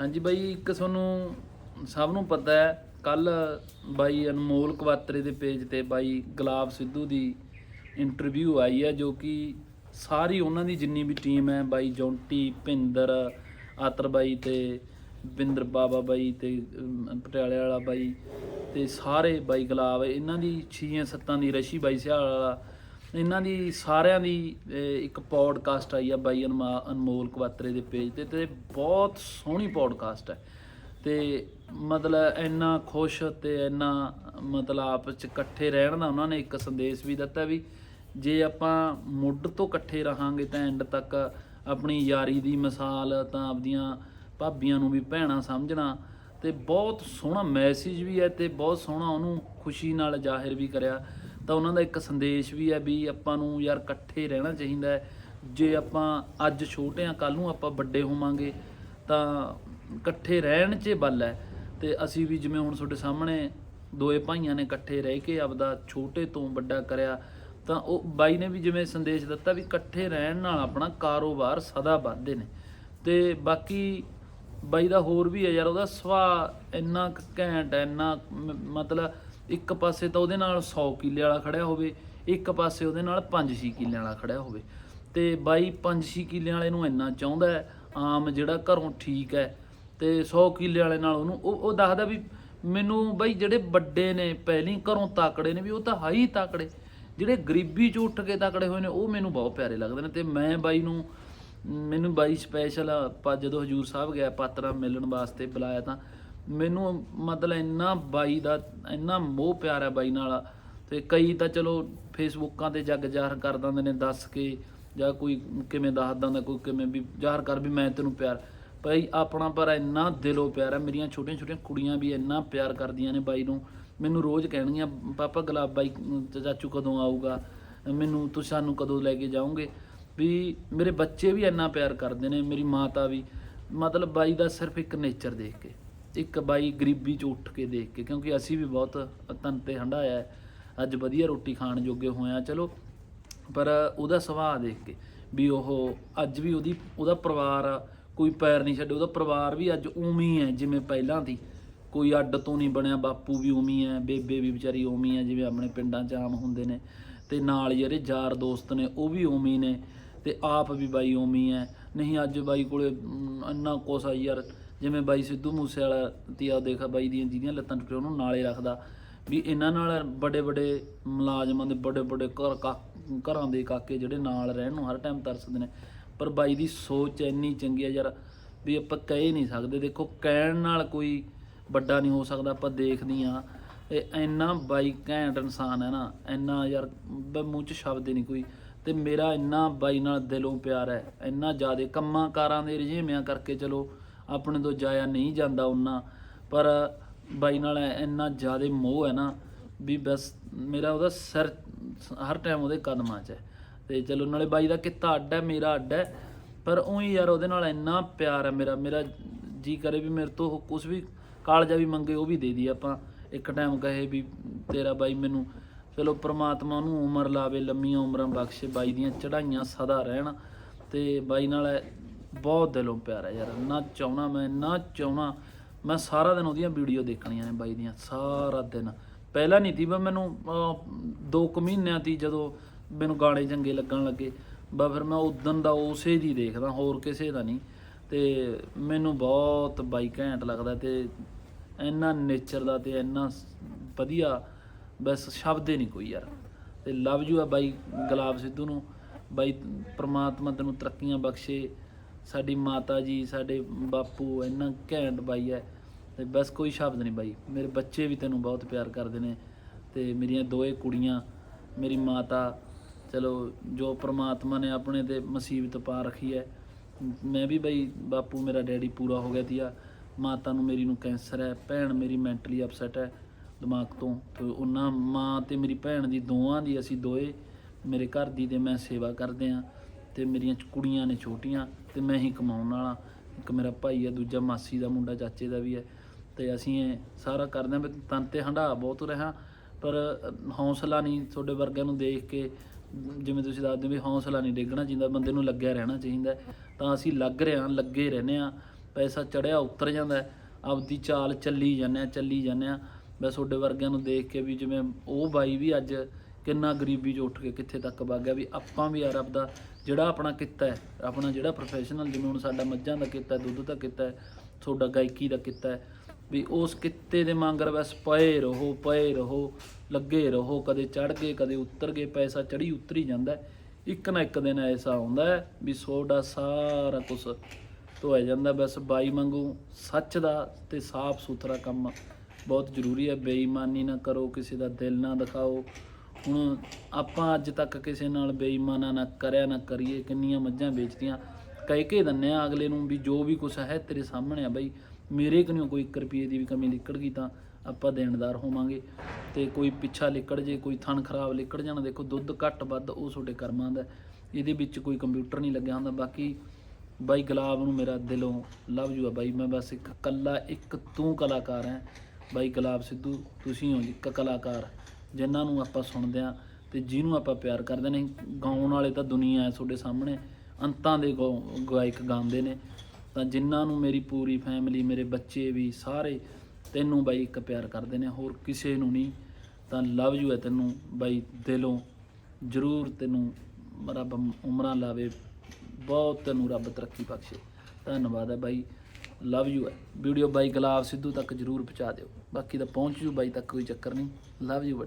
ਹਾਂਜੀ ਬਾਈ, ਇੱਕ ਤੁਹਾਨੂੰ ਸਭ ਨੂੰ ਪਤਾ ਹੈ ਕੱਲ ਬਾਈ ਅਨਮੋਲ ਕਵਾਤਰੇ ਦੇ ਪੇਜ ਤੇ ਬਾਈ ਗੁਲਾਬ ਸਿੱਧੂ ਦੀ ਇੰਟਰਵਿਊ ਆਈ ਹੈ, ਜੋ ਕਿ ਸਾਰੀ ਉਹਨਾਂ ਦੀ ਜਿੰਨੀ ਵੀ ਟੀਮ ਹੈ, ਬਾਈ ਜੌਂਟੀ, ਭਿੰਦਰ, ਆਤਰ ਬਾਈ ਤੇ ਬਿੰਦਰ ਬਾਬਾ ਬਾਈ ਤੇ ਪਟਿਆਲੇ ਵਾਲਾ ਬਾਈ ਤੇ ਸਾਰੇ ਬਾਈ ਗੁਲਾਬ, ਇਹਨਾਂ ਦੀ ਛੀਆਂ ਸੱਤਾਂ ਦੀ ਰਸ਼ੀ ਬਾਈ ਸਿਆਲ ਵਾਲਾ ਇਹਨਾਂ ਦੀ ਸਾਰਿਆਂ ਦੀ ਇੱਕ ਪੌਡਕਾਸਟ ਆਈ ਆ ਬਾਈ ਅਨਮਾ- ਅਨਮੋਲ ਕਵਾਤਰੇ ਦੇ ਪੇਜ ਤੇ ਤੇ ਬਹੁਤ ਸੋਹਣੀ ਪੌਡਕਾਸਟ ਹੈ। ਤੇ ਮਤਲਬ ਇੰਨਾ ਖੁਸ਼ ਤੇ ਇੰਨਾ ਮਤਲਬ ਆਪਸ ਚ ਇਕੱਠੇ ਰਹਿਣ ਦਾ ਉਹਨਾਂ ਨੇ ਇੱਕ ਸੰਦੇਸ਼ ਵੀ ਦਿੱਤਾ ਵੀ ਜੇ ਆਪਾਂ ਮੁੱਢ ਤੋਂ ਇਕੱਠੇ ਰਹਾਂਗੇ ਤਾਂ ਐਂਡ ਤੱਕ ਆਪਣੀ ਯਾਰੀ ਦੀ ਮਿਸਾਲ ਤਾਂ ਆਪਦੀਆਂ ਭਾਬੀਆਂ ਨੂੰ ਵੀ ਭੈਣਾਂ ਸਮਝਣਾ ਤੇ ਬਹੁਤ ਸੋਹਣਾ ਮੈਸੇਜ ਵੀ ਹੈ ਤੇ ਬਹੁਤ ਸੋਹਣਾ ਉਹਨੂੰ ਖੁਸ਼ੀ ਨਾਲ ਜ਼ਾਹਿਰ ਵੀ ਕਰਿਆ। ਤਾਂ ਉਹਨਾਂ ਦਾ ਇੱਕ ਸੰਦੇਸ਼ ਵੀ ਹੈ ਵੀ ਆਪਾਂ ਨੂੰ ਯਾਰ ਇਕੱਠੇ ਰਹਿਣਾ ਚਾਹੀਦਾ ਹੈ। ਜੇ ਆਪਾਂ ਅੱਜ ਛੋਟੇ ਆ ਕੱਲ ਨੂੰ ਆਪਾਂ ਵੱਡੇ ਹੋਵਾਂਗੇ, ਤਾਂ ਇਕੱਠੇ ਰਹਿਣ 'ਚ ਬਲ ਹੈ। ਤੇ ਅਸੀਂ ਵੀ ਜਿਵੇਂ ਹੁਣ ਤੁਹਾਡੇ ਸਾਹਮਣੇ ਦੋਏ ਭਾਈਆਂ ਨੇ ਇਕੱਠੇ ਰਹਿ ਕੇ ਆਪਦਾ ਛੋਟੇ ਤੋਂ ਵੱਡਾ ਕਰਿਆ, ਤਾਂ ਉਹ ਬਾਈ ਨੇ ਵੀ ਜਿਵੇਂ ਸੰਦੇਸ਼ ਦਿੱਤਾ ਵੀ ਇਕੱਠੇ ਰਹਿਣ ਨਾਲ ਆਪਣਾ ਕਾਰੋਬਾਰ ਸਦਾ ਵੱਧਦੇ ਨੇ। ਤੇ ਬਾਕੀ ਬਾਈ ਦਾ ਹੋਰ ਵੀ ਹੈ ਯਾਰ, ਉਹਦਾ ਸੁਭਾਅ ਇੰਨਾ ਕੁ ਘੈਂਟ ਹੈ, ਇੰਨਾ ਮ- ਮਤਲਬ ਇੱਕ ਪਾਸੇ ਤਾਂ ਉਹਦੇ ਨਾਲ 100 ਕਿੱਲੇ ਵਾਲਾ ਖੜਿਆ ਹੋਵੇ, ਇੱਕ ਪਾਸੇ ਉਹਦੇ ਨਾਲ 5-6 ਕਿੱਲਿਆਂ ਵਾਲਾ ਖੜਿਆ ਹੋਵੇ। ਤੇ ਬਾਈ 5-6 ਕਿੱਲਿਆਂ ਵਾਲੇ ਨੂੰ ਇੰਨਾ ਚਾਹੁੰਦਾ ਆਮ ਜਿਹੜਾ ਘਰੋਂ ਠੀਕ ਹੈ, ਤੇ 100 ਕਿੱਲੇ ਵਾਲੇ ਨਾਲ ਉਹਨੂੰ ਉਹ ਉਹ ਦੱਸਦਾ ਵੀ ਮੈਨੂੰ ਬਾਈ ਜਿਹੜੇ ਵੱਡੇ ਨੇ, ਪਹਿਲੀ ਘਰੋਂ ਤਾਕੜੇ ਨੇ ਵੀ ਉਹ ਤਾਂ ਹਾਈ ਤਾਕੜੇ, ਜਿਹੜੇ ਗਰੀਬੀ ਚ ਉੱਠ ਕੇ ਤਾਕੜੇ ਹੋਏ ਨੇ, ਉਹ ਮੈਨੂੰ ਬਹੁਤ ਪਿਆਰੇ ਲੱਗਦੇ ਨੇ। ਤੇ ਮੈਂ ਬਾਈ ਨੂੰ, ਮੈਨੂੰ ਬਾਈ ਸਪੈਸ਼ਲ ਜਦੋਂ ਹਜੂਰ ਸਾਹਿਬ ਗਿਆ, ਪਾਤਰਾ ਮਿਲਣ ਵਾਸਤੇ ਬੁਲਾਇਆ ਤਾਂ ਮੈਨੂੰ ਮਤਲਬ ਇੰਨਾ ਬਾਈ ਦਾ, ਇੰਨਾ ਮੋਹ ਪਿਆਰ ਹੈ ਬਾਈ ਨਾਲ। ਤੇ ਕਈ ਤਾਂ ਚਲੋ ਫੇਸਬੁੱਕਾਂ ਤੇ ਜੱਗ ਜ਼ਾਹਰ ਕਰ ਦਿੰਦੇ ਨੇ ਦੱਸ ਕੇ, ਜਾਂ ਕੋਈ ਕਿਵੇਂ ਦੱਸ ਦਿੰਦਾ, ਕੋਈ ਕਿਵੇਂ ਵੀ ਜ਼ਾਹਰ ਕਰ ਵੀ ਮੈਂ ਤੈਨੂੰ ਪਿਆਰ। ਭਾਈ ਆਪਣਾ ਪਰ ਇੰਨਾ ਦਿਲੋਂ ਪਿਆਰ ਹੈ, ਮੇਰੀਆਂ ਛੋਟੀਆਂ ਛੋਟੀਆਂ ਕੁੜੀਆਂ ਵੀ ਇੰਨਾ ਪਿਆਰ ਕਰਦੀਆਂ ਨੇ ਬਾਈ ਨੂੰ। ਮੈਨੂੰ ਰੋਜ਼ ਕਹਿਣਗੀਆਂ, ਪਾਪਾ ਗੁਲਾਬ ਬਾਈ ਚਾਚੂ ਕਦੋਂ ਆਊਗਾ? ਮੈਨੂੰ ਤੁਸੀਂ ਸਾਨੂੰ ਕਦੋਂ ਲੈ ਕੇ ਜਾਓਗੇ? ਵੀ ਮੇਰੇ ਬੱਚੇ ਵੀ ਇੰਨਾ ਪਿਆਰ ਕਰਦੇ ਨੇ, ਮੇਰੀ ਮਾਤਾ ਵੀ। ਮਤਲਬ ਬਾਈ ਦਾ ਸਿਰਫ ਇੱਕ ਨੇਚਰ ਦੇਖ ਕੇ। ਇੱਕ ਬਾਈ ਗਰੀਬੀ ਚ ਉੱਠ ਕੇ ਦੇਖ ਕੇ ਕਿਉਂਕਿ ਅਸੀਂ ਵੀ ਬਹੁਤ ਤਨ ਤੇ ਹੰਡਾਇਆ ਅੱਜ ਵਧੀਆ ਰੋਟੀ ਖਾਣ ਜੋਗੇ ਹੋਇਆ ਚਲੋ। ਪਰ ਉਹਦਾ ਸੁਭਾਅ ਦੇਖ ਕੇ ਵੀ ਉਹ ਅੱਜ ਵੀ ਉਹਦੀ ਉਹਦਾ ਪਰਿਵਾਰ ਆ, ਕੋਈ ਪੈਰ ਨਹੀਂ ਛੱਡੇ ਉਹਦਾ ਪਰਿਵਾਰ ਵੀ ਅੱਜ ਉਵੇਂ ਹੀ ਹੈ ਜਿਵੇਂ ਪਹਿਲਾਂ ਦੀ ਕੋਈ ਅੱਡ ਤੋਂ ਨਹੀਂ ਬਣਿਆ ਬਾਪੂ ਵੀ ਉਵੇਂ ਹੈ ਬੇਬੇ ਵੀ ਵਿਚਾਰੀ ਉਵੇਂ ਹੈ ਜਿਵੇਂ ਆਪਣੇ ਪਿੰਡਾਂ 'ਚ ਆਮ ਹੁੰਦੇ ਨੇ। ਤੇ ਨਾਲ ਜਿਹੜੇ ਯਾਰ ਦੋਸਤ ਨੇ ਉਹ ਵੀ ਉਵੇਂ ਨੇ। ਤੇ ਆਪ ਵੀ ਬਾਈ ਉਵੇਂ ਹੈ ਨਹੀਂ ਅੱਜ ਬਾਈ ਕੋਲੇ ਇੰਨਾ ਕੁਛ ਆ ਯਾਰ ਜਿਵੇਂ ਬਾਈ ਸਿੱਧੂ ਮੂਸੇ ਵਾਲਾ ਤੀਆ ਦੇਖਾ, ਬਾਈ ਦੀਆਂ ਜਿਹਦੀਆਂ ਲੱਤਾਂ ਟੁੱਟੀਆਂ, ਉਹਨੂੰ ਨਾਲੇ ਰੱਖਦਾ। ਵੀ ਇਹਨਾਂ ਨਾਲ ਬੜੇ ਬੜੇ ਮੁਲਾਜ਼ਮਾਂ ਦੇ ਬੜੇ ਬੜੇ ਘਰ ਕਾ- ਘਰਾਂ ਦੇ ਕਾਕੇ ਜਿਹੜੇ ਨਾਲ ਰਹਿਣ ਨੂੰ ਹਰ ਟਾਈਮ ਤਰਸਦੇ ਨੇ। ਪਰ ਬਾਈ ਦੀ ਸੋਚ ਇੰਨੀ ਚੰਗੀ ਹੈ ਯਾਰ ਵੀ ਆਪਾਂ ਕਹਿ ਨਹੀਂ ਸਕਦੇ। ਦੇਖੋ, ਕਹਿਣ ਨਾਲ ਕੋਈ ਵੱਡਾ ਨਹੀਂ ਹੋ ਸਕਦਾ, ਆਪਾਂ ਦੇਖਦੇ ਆ ਇਹ ਇੰਨਾ ਬਾਈ ਘੈਂਟ ਇਨਸਾਨ ਹੈ ਨਾ, ਇੰਨਾ ਯਾਰ ਮੂੰਹ 'ਚ ਸ਼ਬਦ ਨਹੀਂ ਕੋਈ। ਤੇ ਮੇਰਾ ਇੰਨਾ ਬਾਈ ਨਾਲ ਦਿਲੋਂ ਪਿਆਰ ਹੈ, ਇੰਨਾ ਜ਼ਿਆਦਾ ਕੰਮਾਂ ਕਾਰਾਂ ਦੇ ਰੁਝੇਵਿਆਂ ਕਰਕੇ ਚਲੋ ਆਪਣੇ ਤੋਂ ਜਾਇਆ ਨਹੀਂ ਜਾਂਦਾ ਉਹਨਾਂ। ਪਰ ਬਾਈ ਨਾਲ ਇੰਨਾ ਜ਼ਿਆਦਾ ਮੋਹ ਹੈ ਨਾ ਵੀ ਬਸ ਮੇਰਾ ਉਹਦਾ ਸਿਰ ਹਰ ਟਾਈਮ ਉਹਦੇ ਕਦਮਾਂ 'ਚ ਹੈ ਤੇ ਚਲੋ ਨਾਲੇ ਬਾਈ ਦਾ ਕਿੱਤਾ ਅੱਡ ਹੈ ਮੇਰਾ ਅੱਡ ਹੈ ਪਰ ਉਹੀ ਯਾਰ ਉਹਦੇ ਨਾਲ ਇੰਨਾ ਪਿਆਰ ਹੈ ਮੇਰਾ। ਮੇਰਾ ਜੀ ਕਰੇ ਵੀ ਮੇਰੇ ਤੋਂ ਕੁਝ ਵੀ ਕਾਲਜਾ ਵੀ ਮੰਗੇ ਉਹ ਵੀ ਦੇ ਦੀ ਆਪਾਂ। ਇੱਕ ਟਾਈਮ ਕਹੇ ਵੀ ਤੇਰਾ ਬਾਈ ਮੈਨੂੰ, ਚਲੋ ਪ੍ਰਮਾਤਮਾ ਨੂੰ ਉਮਰ ਲਾਵੇ, ਲੰਮੀਆਂ ਉਮਰਾਂ ਬਖਸ਼ੇ, ਬਾਈ ਦੀਆਂ ਚੜਾਈਆਂ ਸਦਾ ਰਹਿਣ। ਤੇ ਬਾਈ ਨਾਲ ਬਹੁਤ ਦਿਲੋਂ ਪਿਆਰ ਹੈ ਯਾਰ ਇੰਨਾ ਚਾਹਣਾ ਮੈਂ ਇੰਨਾ ਚਾਹਣਾ। ਮੈਂ ਸਾਰਾ ਦਿਨ ਉਹਦੀਆਂ ਵੀਡੀਓ ਦੇਖਣੀਆਂ ਨੇ ਬਾਈ ਦੀਆਂ ਸਾਰਾ ਦਿਨ। ਪਹਿਲਾਂ ਨਹੀਂ ਤੀ ਬਸ ਮੈਨੂੰ ਅਹ, ਦੋ ਕੁ ਮਹੀਨਿਆਂ ਦੀ ਜਦੋਂ ਮੈਨੂੰ ਗਾਣੇ ਚੰਗੇ ਲੱਗਣ ਲੱਗੇ ਬਾ ਫਿਰ ਮੈਂ ਉਦੋਂ ਦਾ ਉਸੇ ਦੀ ਦੇਖਦਾ ਹੋਰ ਕਿਸੇ ਦਾ ਨਹੀਂ। ਤੇ ਮੈਨੂੰ ਬਹੁਤ ਬਾਈ ਘੈਂਟ ਲੱਗਦਾ ਤੇ ਇੰਨਾ ਨੇਚਰ ਦਾ ਤੇ ਇੰਨਾ ਵਧੀਆ ਬਸ ਸ਼ਬਦ ਹੀ ਨਹੀਂ ਕੋਈ ਯਾਰ। ਤੇ ਲਵ ਯੂ ਆ ਬਾਈ ਗੁਲਾਬ ਸਿੱਧੂ ਨੂੰ। ਬਾਈ ਪ੍ਰਮਾਤਮਾ ਤੈਨੂੰ ਤਰੱਕੀਆਂ ਬਖਸ਼ੇ। ਸਾਡੀ ਮਾਤਾ ਜੀ, ਸਾਡੇ ਬਾਪੂ, ਇੰਨਾ ਘੈਂਟ ਬਾਈ ਹੈ ਤੇ ਬਸ ਕੋਈ ਸ਼ਬਦ ਨਹੀਂ ਬਾਈ। ਮੇਰੇ ਬੱਚੇ ਵੀ ਤੈਨੂੰ ਬਹੁਤ ਪਿਆਰ ਕਰਦੇ ਨੇ ਤੇ ਮੇਰੀਆਂ ਦੋਏ ਕੁੜੀਆਂ, ਮੇਰੀ ਮਾਤਾ, ਚਲੋ ਜੋ ਪ੍ਰਮਾਤਮਾ ਨੇ ਆਪਣੇ ਤੇ ਮੁਸੀਬਤ ਪਾ ਰੱਖੀ ਹੈ। ਮੈਂ ਵੀ ਬਈ, ਬਾਪੂ ਮੇਰਾ ਡੈਡੀ ਪੂਰਾ ਹੋ ਗਿਆ ਤੀਆ। ਮਾਤਾ ਨੂੰ ਮੇਰੀ ਨੂੰ ਕੈਂਸਰ ਹੈ, ਭੈਣ ਮੇਰੀ ਮੈਂਟਲੀ ਅਪਸੈਟ ਹੈ ਦਿਮਾਗ ਤੋਂ। ਤੇ ਉਹਨਾਂ ਮਾਂ ਤੇ ਮੇਰੀ ਭੈਣ ਦੀ ਦੋਵਾਂ ਦੀ ਅਸੀਂ ਦੋਏ ਮੇਰੇ ਘਰ ਦੀ ਤੇ ਮੈਂ ਸੇਵਾ ਕਰਦੇ ਆ ਤੇ ਮੇਰੀਆਂ ਕੁੜੀਆਂ ਨੇ ਛੋਟੀਆਂ ਤੇ ਮੈਂ ਹੀ ਕਮਾਉਣ ਵਾਲਾ। ਇੱਕ ਮੇਰਾ ਭਾਈ ਹੈ ਦੂਜਾ ਮਾਸੀ ਦਾ ਮੁੰਡਾ ਚਾਚੇ ਦਾ ਵੀ ਹੈ। ਤੇ ਅਸੀਂ ਇਹ ਸਾਰਾ ਕਰਦੇ ਹਾਂ ਤਨ ਤੇ ਹੰਡਾ ਬਹੁਤ ਰਿਹਾ ਪਰ ਅ, ਹੌਸਲਾ ਨਹੀਂ ਤੁਹਾਡੇ ਵਰਗਿਆਂ ਨੂੰ ਦੇਖ ਕੇ। ਜਿਵੇਂ ਤੁਸੀਂ ਦੱਸਦੇ ਵੀ ਹੌਸਲਾ ਨਹੀਂ ਡੇਗਣਾ ਚਾਹੀਦਾ ਬੰਦੇ ਨੂੰ ਲੱਗਿਆ ਰਹਿਣਾ ਚਾਹੀਦਾ। ਤਾਂ ਅਸੀਂ ਲੱਗ ਰਹੇ ਹਾਂ ਲੱਗੇ ਰਹਿੰਦੇ ਹਾਂ। ਪੈਸਾ ਚੜਿਆ ਉਤਰ ਜਾਂਦਾ ਆਪਦੀ ਚਾਲ ਚੱਲੀ ਜਾਂਦੇ ਆ ਚੱਲੀ ਜਾਂਦੇ ਆ ਬਸ ਤੁਹਾਡੇ ਵਰਗਿਆਂ ਨੂੰ ਦੇਖ ਕੇ ਵੀ ਜਿਵੇਂ ਉਹ ਬਾਈ ਵੀ ਅੱਜ ਕਿੰਨਾ ਗਰੀਬੀ 'ਚ ਉੱਠ ਕੇ ਕਿੱਥੇ ਤੱਕ ਵਗ ਗਿਆ ਵੀ ਆਪਾਂ ਵੀ ਯਾਰ ਆਪਦਾ ਜਿਹੜਾ ਆਪਣਾ ਕਿੱਤਾ ਹੈ, ਆਪਣਾ ਜਿਹੜਾ ਪ੍ਰੋਫੈਸ਼ਨਲ ਜਿਵੇਂ ਹੁਣ ਸਾਡਾ ਮੱਝਾਂ ਦਾ ਕਿੱਤਾ ਦੁੱਧ ਦਾ ਕਿੱਤਾ ਹੈ, ਤੁਹਾਡਾ ਗਾਇਕੀ ਦਾ ਕਿੱਤਾ ਵੀ ਉਸ ਕਿੱਤੇ ਦੇ ਮੰਗਰ ਬਸ ਪਏ ਰਹੋ ਪਏ ਰਹੋ, ਲੱਗੇ ਰਹੋ, ਕਦੇ ਚੜ ਗਏ, ਕਦੇ ਉਤਰ ਗਏ, ਪੈਸਾ ਚੜੀ ਉਤਰੀ ਜਾਂਦਾ ਇੱਕ ਨਾ ਇੱਕ ਦਿਨ ਐਸਾ ਆਉਂਦਾ ਵੀ ਤੁਹਾਡਾ ਸਾਰਾ ਕੁਝ ਧੋਇਆ ਜਾਂਦਾ, ਬਸ ਬਾਈ ਮੰਗੂ ਸੱਚ ਦਾ ਤੇ ਸਾਫ਼ ਸੁਥਰਾ ਕੰਮ ਬਹੁਤ ਜ਼ਰੂਰੀ ਹੈ। ਬੇਈਮਾਨੀ ਨਾ ਕਰੋ, ਕਿਸੇ ਦਾ ਦਿਲ ਨਾ ਦਿਖਾਓ ਹੁਣ ਆਪਾਂ ਅੱਜ ਤੱਕ ਕਿਸੇ ਨਾਲ ਬੇਈਮਾਨਾ ਨਾ ਕਰਿਆ ਨਾ ਕਰੀਏ, ਕਿੰਨੀਆਂ ਮੱਝਾਂ ਵੇਚਤੀਆਂ। ਕਹਿ ਕੇ ਦਿੰਨੇ ਆ ਅਗਲੇ ਨੂੰ ਵੀ ਜੋ ਵੀ ਕੁਛ ਹੈ ਤੇਰੇ ਸਾਹਮਣੇ ਆ ਬਈ, ਮੇਰੇ ਕਨਿਓ ਕੋਈ 1 ਰੁਪਏ ਦੀ ਵੀ ਕਮੀ ਨਿਕਲ ਗਈ ਤਾਂ ਆਪਾਂ ਦੇਣਦਾਰ ਹੋਵਾਂਗੇ। ਤੇ ਕੋਈ ਪਿੱਛਾ ਲਿਕੜ ਜੇ, ਕੋਈ ਥਣ ਖਰਾਬ ਲਿਕੜ ਜਾਣਾ, ਦੇਖੋ ਦੁੱਧ ਘੱਟ ਵੱਧ ਉਹ ਤੁਹਾਡੇ ਕਰਮਾਂ ਦਾ ਇਹਦੇ ਵਿੱਚ ਕੋਈ ਕੰਪਿਊਟਰ ਨਹੀਂ ਲੱਗਿਆ ਹੁੰਦਾ। ਬਾਕੀ ਬਾਈ ਗੁਲਾਬ ਨੂੰ ਮੇਰਾ ਦਿਲੋਂ ਲਵ ਯੂ ਆ ਬਾਈ। ਮੈਂ ਬਸ ਇੱਕ ਕੱਲਾ ਇੱਕ ਤੂੰ ਕਲਾਕਾਰ ਹੈ। ਬਾਈ ਗੁਲਾਬ ਸਿੱਧੂ, ਤੁਸੀਂ ਹੋ ਜੀ ਇੱਕ ਕਲਾਕਾਰ। ਜਿਨ੍ਹਾਂ ਨੂੰ ਆਪਾਂ ਸੁਣਦੇ ਆ ਤੇ ਜਿਹਨੂੰ ਆਪਾਂ ਪਿਆਰ ਕਰਦੇ ਨੇ, ਗਾਉਣ ਵਾਲੇ ਤਾਂ ਦੁਨੀਆ ਹੈ ਤੁਹਾਡੇ ਸਾਹਮਣੇ, ਅੰਤਾਂ ਦੇ ਗਾਉ- ਗਾਇਕ ਗਾਉਂਦੇ ਨੇ। ਤਾਂ ਜਿਨ੍ਹਾਂ ਨੂੰ ਮੇਰੀ ਪੂਰੀ ਫੈਮਿਲੀ ਮੇਰੇ ਬੱਚੇ ਵੀ, ਸਾਰੇ ਤੈਨੂੰ ਬਾਈ ਇੱਕ ਪਿਆਰ ਕਰਦੇ ਨੇ, ਹੋਰ ਕਿਸੇ ਨੂੰ ਨਹੀਂ। ਤਾਂ ਲਵ ਯੂ ਹੈ ਤੈਨੂੰ ਬਾਈ, ਦਿਲੋਂ ਜ਼ਰੂਰ ਤੈਨੂੰ ਰੱਬ ਉਮਰਾਂ ਲਾਵੇ, ਬਹੁਤ ਤੈਨੂੰ ਰੱਬ ਤਰੱਕੀ ਬਖਸ਼ੇ। ਧੰਨਵਾਦ ਹੈ ਬਾਈ ਲਵ ਯੂ ਹੈ। ਵੀਡੀਓ ਬਾਈ ਗੁਲਾਬ ਸਿੱਧੂ ਤੱਕ ਜ਼ਰੂਰ ਪਹੁੰਚਾ ਦਿਓ। ਬਾਕੀ ਤਾਂ ਪਹੁੰਚ ਜੂ ਬਾਈ ਤੱਕ ਕੋਈ ਚੱਕਰ ਨਹੀਂ। Love you